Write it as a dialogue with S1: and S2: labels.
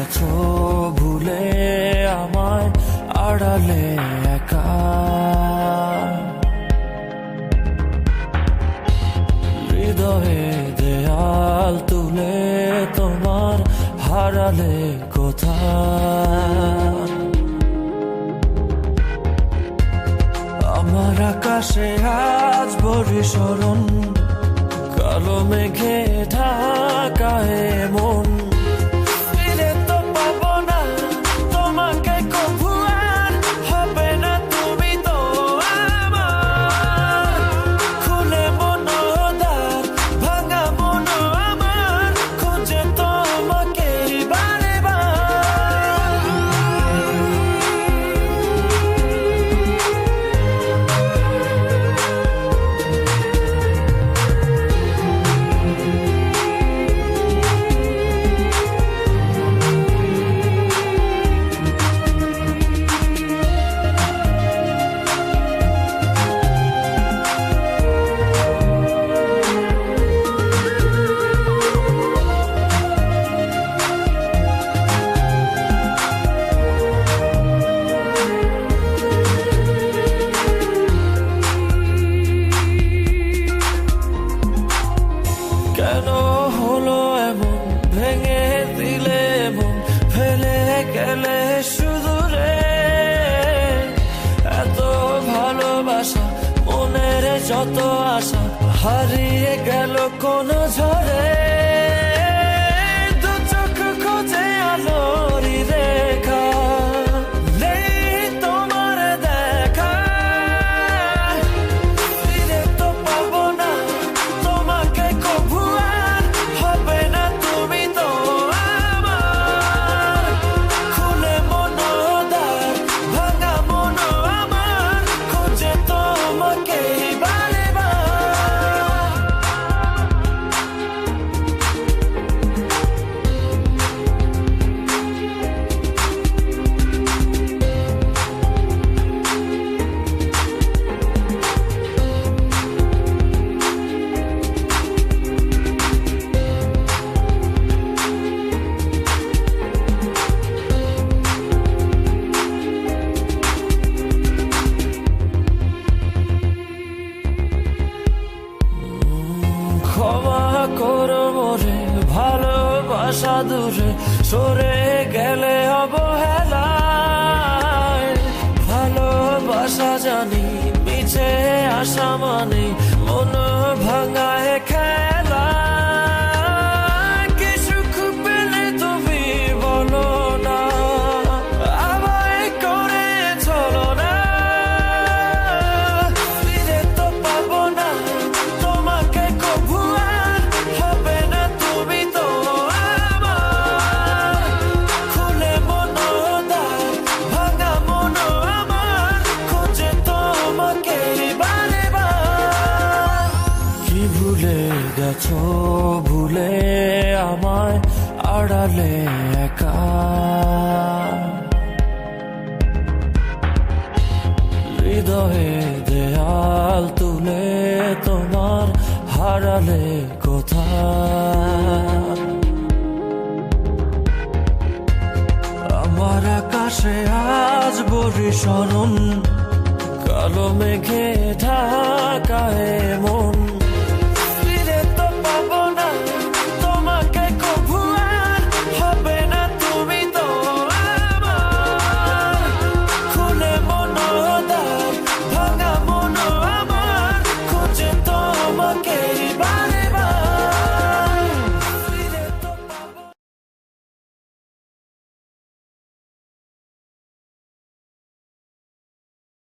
S1: গেছো ভুলে আমায় আড়ালে হৃদয়ে দেয়াল তুলে তোমার হারালে কোথায়? আমার আকাশে আজ বরিশরণ কালো মেঘে ঢাকায় মন। কেন হলো এমন? ভেঙে দিলে মন, ফেলে গেলে সুদূরে এত ভালোবাসা, মনের যত আশা, হারিয়ে গেল কোন ঝড়ে। ক্ষমা করো মোরে ভালোবাসা দূরে সরে গেলে অবহেলায়। ভালোবাসা জানি, মিছে আসা মানে মন ভাঙায় গেছো ভুলে আমায় আড়ালে হৃদয়ে দেয়াল তুলে তোমার হারালে কোথায়? আমার আকাশে আজ বরিশরণ কালো মেঘে ঢাকায়